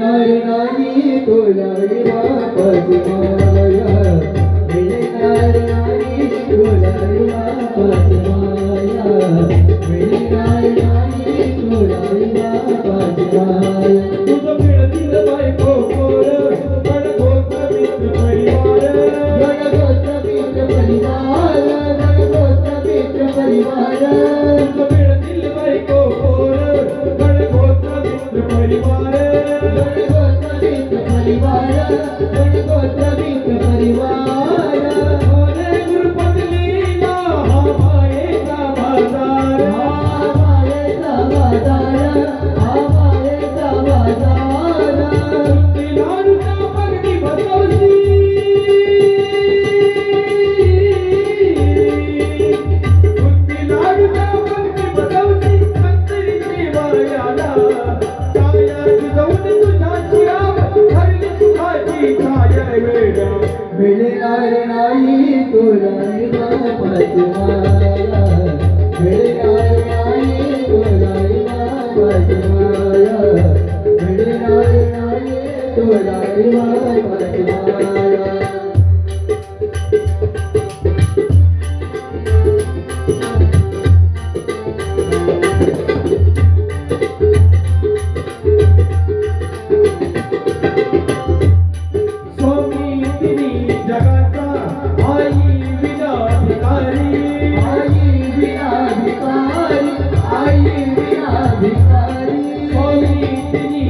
નારાયણાની તોલાઈ વાપસ માયા હે નારાયણાની તોલાઈ વાપસ માયા હે નારાયણાની તોલાઈ વાપસ માયા मिलनार नाई तोराई बाबजवाया मिलनार नाई तोराई बाबजवाया मिलनार नाई तोराई बाबजवाया Thank you.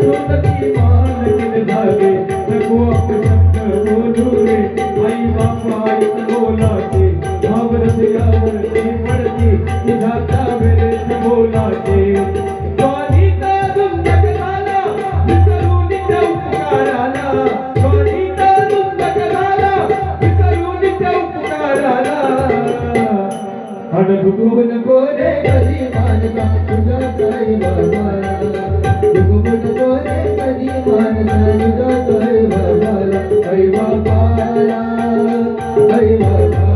Thank you. जुगुन बोले कधी मानला तुझा काय बाबा जुगुन बोले कधी मानला तुझा काय बाबाला हरी